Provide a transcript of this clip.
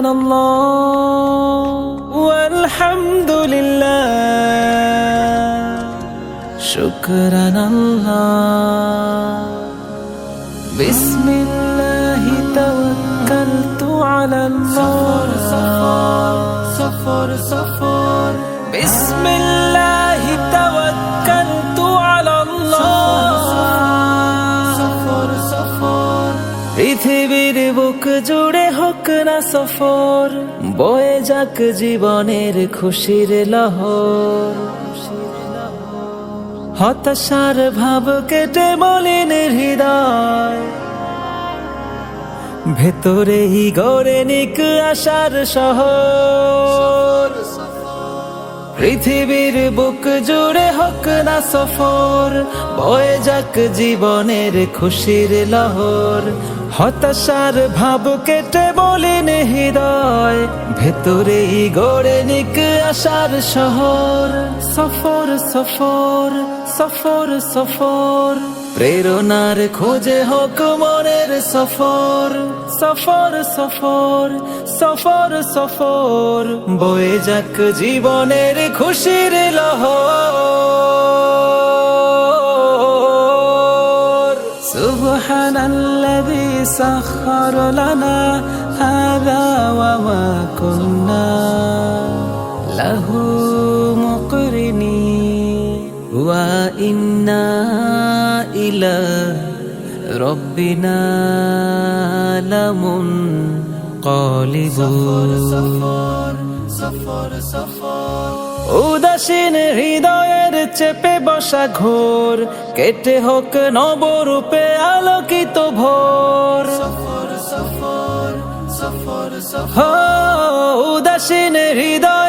سبحان الله والحمد لله. شكرا الله. بسم الله توكلت على الله. صفر صفر صفر صفر بسم الله توكلت পৃথিবীর বুক জুড়ে হোক না সফর, বয়ে যাক জীবনের খুশির লহর। হতাশার ভাব কেটে মলিন হৃদয়। ভেতরেই গড়ে নিক আশার শহর। পৃথিবীর বুক জুড়ে হোক না সফর, বয়ে যাক জীবনের খুশির লহর। হতাশার ভাব কেটে বলেন হৃদয় ভেতরে গড়ে নিক আশার শহর। সফর সফর সফর সফর। প্রেরণার খোঁজে হোক মনের সফর। সফর সফর সফর সফর। বয়ে যাক জীবনের খুশির লহর। সুবহানাল্লাযী সাখখার লানা হাযা ওয়া মা কুন্না। লাহু وإنا إلى ربنا لمنقلبون উদাসীন হৃদয়ের চেপে বসা ঘোর কেটে হোক নবরূপে আলোকিত ভোর হো, উদাসীন হৃদয়ের